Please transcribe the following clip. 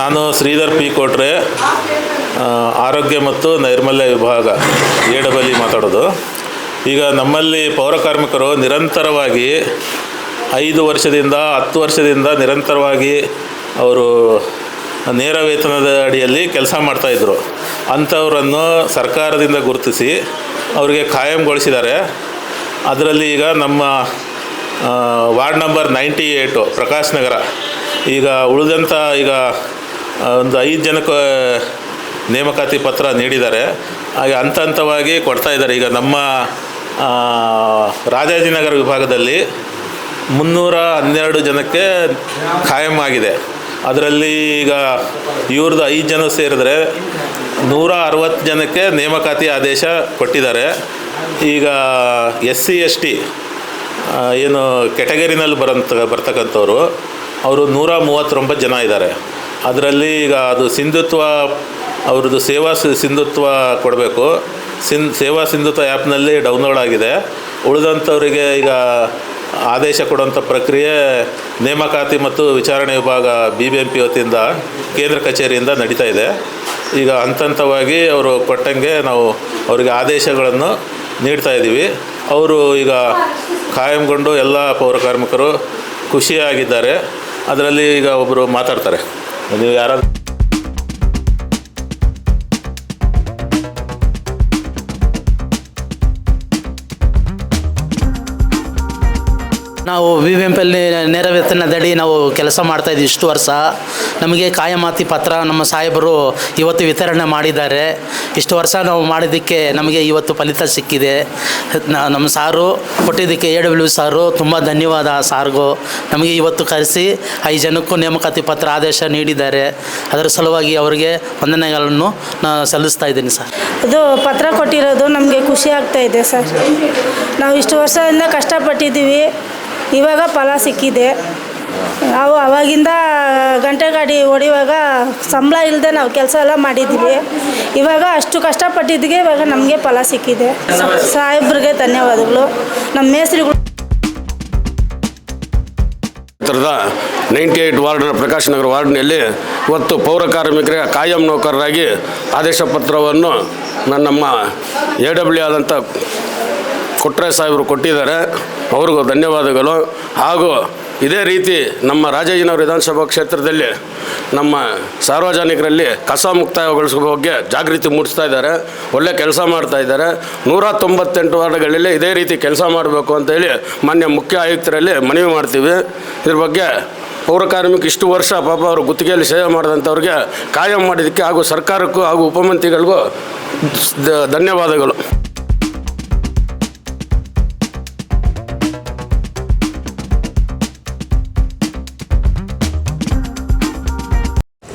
ನಾನು ಶ್ರೀಧರ್ ಪಿ ಕೋಟ್ರೆ ಆರೋಗ್ಯ ಮತ್ತು ನೈರ್ಮಲ್ಯ ವಿಭಾಗ ಏಡಬಲ್ಲಿ ಮಾತಾಡೋದು. ಈಗ ನಮ್ಮಲ್ಲಿ ಪೌರಕಾರ್ಮಿಕರು ನಿರಂತರವಾಗಿ ಐದು ವರ್ಷದಿಂದ, ಹತ್ತು ವರ್ಷದಿಂದ ನಿರಂತರವಾಗಿ ಅವರು ನೇರ ವೇತನದ ಅಡಿಯಲ್ಲಿ ಕೆಲಸ ಮಾಡ್ತಾಯಿದ್ರು ಅಂಥವರನ್ನು ಸರ್ಕಾರದಿಂದ ಗುರುತಿಸಿ ಅವರಿಗೆ ಖಾಯಂಗೊಳಿಸಿದ್ದಾರೆ. ಅದರಲ್ಲಿ ಈಗ ನಮ್ಮ ward number ninety eight Prakash Nagar. ಈಗ ಉಳಿದಂಥ ಈಗ ಒಂದು ಐದು ಜನಕ್ಕೆ ನೇಮಕಾತಿ ಪತ್ರ ನೀಡಿದ್ದಾರೆ. ಹಾಗೆ ಹಂತ ಹಂತವಾಗಿ ಕೊಡ್ತಾ ಇದ್ದಾರೆ. ಈಗ ನಮ್ಮ ರಾಜಾಜಿನಗರ ವಿಭಾಗದಲ್ಲಿ ಮುನ್ನೂರ ಹನ್ನೆರಡು ಜನಕ್ಕೆ ಖಾಯಂ ಆಗಿದೆ. ಅದರಲ್ಲಿ ಈಗ ಇವ್ರದ್ದು ಐದು ಜನ ಸೇರಿದ್ರೆ ನೂರ ಅರವತ್ತು ಜನಕ್ಕೆ ನೇಮಕಾತಿ ಆದೇಶ ಕೊಟ್ಟಿದ್ದಾರೆ. ಈಗ ಎಸ್ ಸಿ ಎಸ್ ಟಿ ಏನು ಕೆಟಗರಿನಲ್ಲಿ ಬರಂತ, ಬರ್ತಕ್ಕಂಥವ್ರು ಅವರು ನೂರ ಮೂವತ್ತೊಂಬತ್ತು ಜನ ಇದ್ದಾರೆ. ಅದರಲ್ಲಿ ಈಗ ಅದು ಸಿಂಧುತ್ವ, ಅವ್ರದ್ದು ಸೇವಾ ಸಿಂಧುತ್ವ ಕೊಡಬೇಕು. ಸಿನ್ ಸೇವಾ ಸಿಂಧುತ್ವ ಆ್ಯಪ್ನಲ್ಲಿ ಡೌನ್ಲೋಡ್ ಆಗಿದೆ. ಉಳಿದಂಥವರಿಗೆ ಈಗ ಆದೇಶ ಕೊಡುವಂಥ ಪ್ರಕ್ರಿಯೆ ನೇಮಕಾತಿ ಮತ್ತು ವಿಚಾರಣೆ ವಿಭಾಗ ಬಿ ಬಿ ಎಂ ಪಿ ವತಿಯಿಂದ ಕೇಂದ್ರ ಕಚೇರಿಯಿಂದ ನಡೀತಾ ಇದೆ. ಈಗ ಹಂತ ಹಂತವಾಗಿ ಅವರು ಕೊಟ್ಟಂಗೆ ನಾವು ಅವರಿಗೆ ಆದೇಶಗಳನ್ನು ನೀಡ್ತಾ ಇದ್ದೀವಿ. ಅವರು ಈಗ ಕಾಯಂಗೊಂಡು ಎಲ್ಲ ಪೌರ ಕಾರ್ಮಿಕರು ಖುಷಿಯಾಗಿದ್ದಾರೆ. ಅದರಲ್ಲಿ ಈಗ ಒಬ್ಬರು ಮಾತಾಡ್ತಾರೆ. ನೀವು ಯಾರಾದ್ರು ನಾವು ವಿ ವಿ ಎಂ ಪಿ ನೇರ ವೇತನದಡಿ ನಾವು ಕೆಲಸ ಮಾಡ್ತಾ ಇದ್ದೀವಿ ಇಷ್ಟು ವರ್ಷ. ನಮಗೆ ಕಾಯಮಾತಿ ಪತ್ರ ನಮ್ಮ ಸಾಹೇಬರು ಇವತ್ತು ವಿತರಣೆ ಮಾಡಿದ್ದಾರೆ. ಇಷ್ಟು ವರ್ಷ ನಾವು ಮಾಡಿದ್ದಕ್ಕೆ ನಮಗೆ ಇವತ್ತು ಫಲಿತ ಸಿಕ್ಕಿದೆ. ನಮ್ಮ ಸಾರು ಕೊಟ್ಟಿದ್ದಕ್ಕೆ ಎ ಡಬ್ಲ್ಯೂ ಸಾರು. ತುಂಬ ಧನ್ಯವಾದ ಸಾರ್ಗೂ. ನಮಗೆ ಇವತ್ತು ಕರೆಸಿ ಐದು ಜನಕ್ಕೂ ನೇಮಕಾತಿ ಪತ್ರ ಆದೇಶ ನೀಡಿದ್ದಾರೆ. ಅದರ ಸಲುವಾಗಿ ಅವರಿಗೆ ವಂದನೆಗಳನ್ನು ನಾನು ಸಲ್ಲಿಸ್ತಾ ಇದ್ದೀನಿ ಸರ್. ಇದು ಪತ್ರ ಕೊಟ್ಟಿರೋದು ನಮಗೆ ಖುಷಿ ಆಗ್ತಾ ಇದೆ ಸರ್. ನಾವು ಇಷ್ಟು ವರ್ಷದಿಂದ ಕಷ್ಟಪಟ್ಟಿದ್ದೀವಿ. ಇವಾಗ ಫಲ ಸಿಕ್ಕಿದೆ. ನಾವು ಅವಾಗಿಂದ ಗಂಟೆ ಗಾಡಿ ಹೊಡಿವಾಗ ಸಂಬಳ ಇಲ್ಲದೆ ನಾವು ಕೆಲಸ ಎಲ್ಲ ಮಾಡಿದ್ವಿ. ಇವಾಗ ಅಷ್ಟು ಕಷ್ಟಪಟ್ಟಿದ್ದಿಗೆ ಇವಾಗ ನಮಗೆ ಫಲ ಸಿಕ್ಕಿದೆ. ಸಾಹೇಬ್ರಿಗೆ ಧನ್ಯವಾದಗಳು. ನಮ್ಮ ಮೇಸ್ತ್ರಿಗಳು ಹತ್ತಿರದ ನೈಂಟಿ ಏಟ್ ವಾರ್ಡ್ನ ಪ್ರಕಾಶ್ ನಗರ ವಾರ್ಡ್ನಲ್ಲಿ ಇವತ್ತು ಪೌರ ಕಾರ್ಮಿಕರ ಕಾಯಂ ನೌಕರರಾಗಿ ಆದೇಶ ಪತ್ರವನ್ನು ನನ್ನ ನಮ್ಮ ಎ ಡಬ್ಲ್ಯೂ ಆದಂಥ ಕೊಟ್ರೆ ಸಾಹೇಬರು ಕೊಟ್ಟಿದ್ದಾರೆ. ಅವ್ರಿಗೂ ಧನ್ಯವಾದಗಳು. ಹಾಗೂ ಇದೇ ರೀತಿ ನಮ್ಮ ರಾಜಾಜಿನಗರ ವಿಧಾನಸಭಾ ಕ್ಷೇತ್ರದಲ್ಲಿ ನಮ್ಮ ಸಾರ್ವಜನಿಕರಲ್ಲಿ ಕಸ ಮುಕ್ತಾಯಗೊಳಿಸುವ ಬಗ್ಗೆ ಜಾಗೃತಿ ಮೂಡಿಸ್ತಾ ಇದ್ದಾರೆ. ಒಳ್ಳೆ ಕೆಲಸ ಮಾಡ್ತಾ ಇದ್ದಾರೆ. ನೂರ ತೊಂಬತ್ತೆಂಟು ವಾರ್ಡ್ಗಳಲ್ಲಿ ಇದೇ ರೀತಿ ಕೆಲಸ ಮಾಡಬೇಕು ಅಂತೇಳಿ ಮಾನ್ಯ ಮುಖ್ಯ ಆಯುಕ್ತರಲ್ಲಿ ಮನವಿ ಮಾಡ್ತೀವಿ. ಇದ್ರ ಬಗ್ಗೆ ಪೌರ ಕಾರ್ಮಿಕ ಇಷ್ಟು ವರ್ಷ ಪಾಪ ಅವರು ಗುತ್ತಿಗೆಯಲ್ಲಿ ಸೇವೆ ಮಾಡಿದಂಥವ್ರಿಗೆ ಕಾಯಂ ಮಾಡಿದ್ದಕ್ಕೆ ಹಾಗೂ ಸರ್ಕಾರಕ್ಕೂ ಹಾಗೂ ಉಪಮಂತ್ರಿಗಳಿಗೂ ಧನ್ಯವಾದಗಳು.